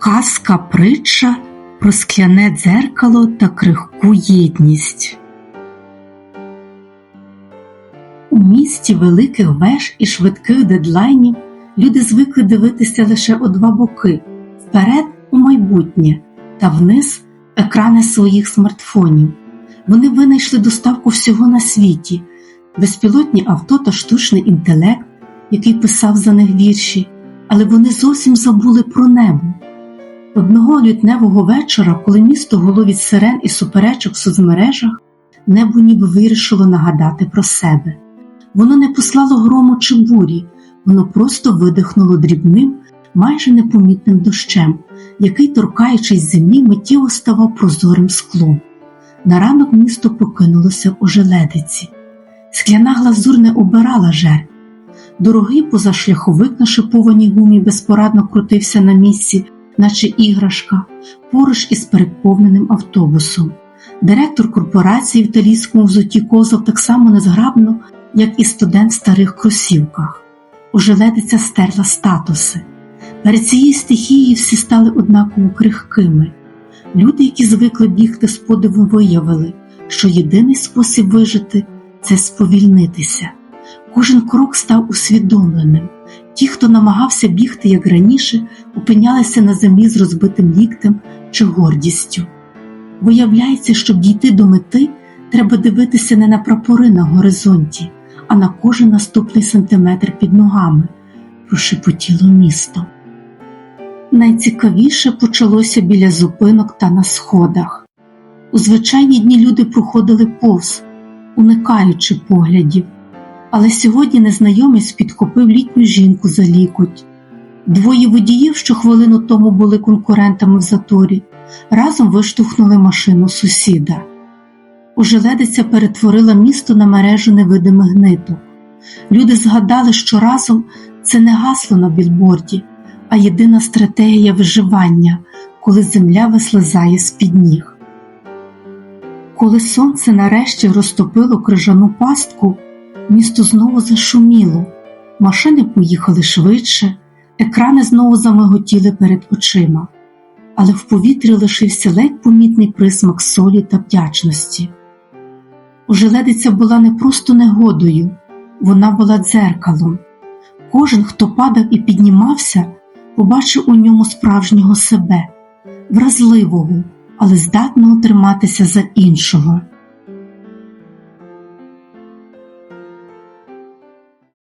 Казка притча про скляне дзеркало та крихку єдність. У місті великих веж і швидких дедлайнів люди звикли дивитися лише у два боки вперед у майбутнє та вниз екрани своїх смартфонів. Вони винайшли доставку всього на світі, безпілотні авто та штучний інтелект, який писав за них вірші, але вони зовсім забули про небо. Одного лютневого вечора, коли місто гуло від сирен і суперечок в соцмережах, небо ніби вирішило нагадати про себе. Воно не послало грому чи бурі, воно просто видихнуло дрібним, майже непомітним дощем, який, торкаючись землі, миттєво ставав прозорим склом. На ранок місто покинулося в ожеледиці. Скляна глазур не обирала жертв. Дорогий позашляховик на шипованій гумі безпорадно крутився на місці, наче іграшка, поруч із переповненим автобусом. Директор корпорації в італійському взуті козов так само незграбно, як і студент в старих кросівках. Ожеледиця стерла статуси. Перед цією стихією всі стали однаково крихкими. Люди, які звикли бігти з подиву, виявили, що єдиний спосіб вижити це сповільнитися. Кожен крок став усвідомленим. Ті, хто намагався бігти як раніше, опинялися на землі з розбитим ліктем чи гордістю. Виявляється, щоб дійти до мети, треба дивитися не на прапори на горизонті, а на кожен наступний сантиметр під ногами, прошепотіло місто. Найцікавіше почалося біля зупинок та на сходах. У звичайні дні люди проходили повз, уникаючи поглядів, але сьогодні незнайомець підхопив літню жінку за лікоть. Двоє водіїв, що хвилину тому були конкурентами в заторі, разом виштовхнули машину сусіда. Ожеледиця перетворила місто на мережу невидимих ниток. Люди згадали, що разом це не гасло на білборді, а єдина стратегія виживання, коли земля вислизає з-під ніг. Коли сонце нарешті розтопило крижану пастку, місто знову зашуміло, машини поїхали швидше, екрани знову замиготіли перед очима, але в повітрі лишився ледь помітний присмак солі та вдячності. Ожеледиця була не просто негодою, вона була дзеркалом. Кожен, хто падав і піднімався, побачив у ньому справжнього себе, вразливого, але здатного триматися за іншого.